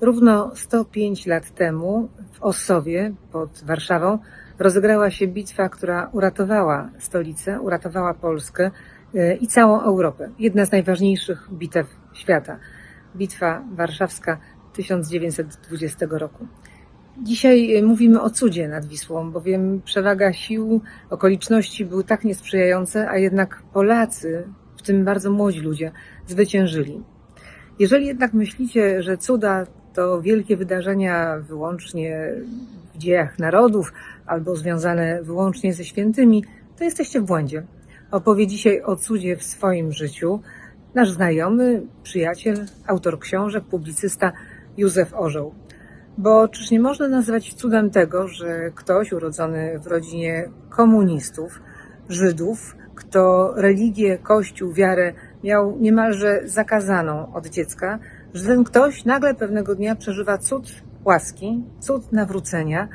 Równo 105 lat temu w Ossowie pod Warszawą rozegrała się bitwa, która uratowała stolicę, uratowała Polskę e, i całą Europę. Jedna z najważniejszych bitew świata. Bitwa warszawska 1920 roku. Dzisiaj e, mówimy o cudzie nad Wisłą, bowiem przewaga sił, okoliczności były tak niesprzyjające, a jednak Polacy, w tym bardzo młodzi ludzie, zwyciężyli. Jeżeli jednak myślicie, że cuda to wielkie wydarzenia wyłącznie w dziejach narodów albo związane wyłącznie ze świętymi, to jesteście w błędzie. Opowie dzisiaj o cudzie w swoim życiu nasz znajomy, przyjaciel, autor książek, publicysta Józef Orzeł. Bo czyż nie można nazwać cudem tego, że ktoś urodzony w rodzinie komunistów, Żydów, kto religię, kościół, wiarę miał niemalże zakazaną od dziecka, że ten ktoś nagle pewnego dnia przeżywa cud łaski, cud nawrócenia,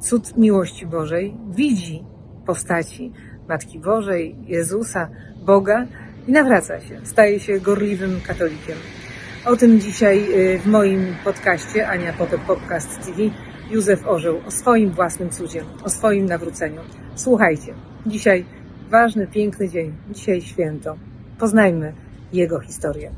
cud miłości Bożej, widzi postaci Matki Bożej, Jezusa, Boga i nawraca się, staje się gorliwym katolikiem. O tym dzisiaj y, w moim podcaście Ania Potok Podcast TV Józef Orzeł o swoim własnym cudzie, o swoim nawróceniu. Słuchajcie, dzisiaj ważny, piękny dzień, dzisiaj święto. Poznajmy jego historię.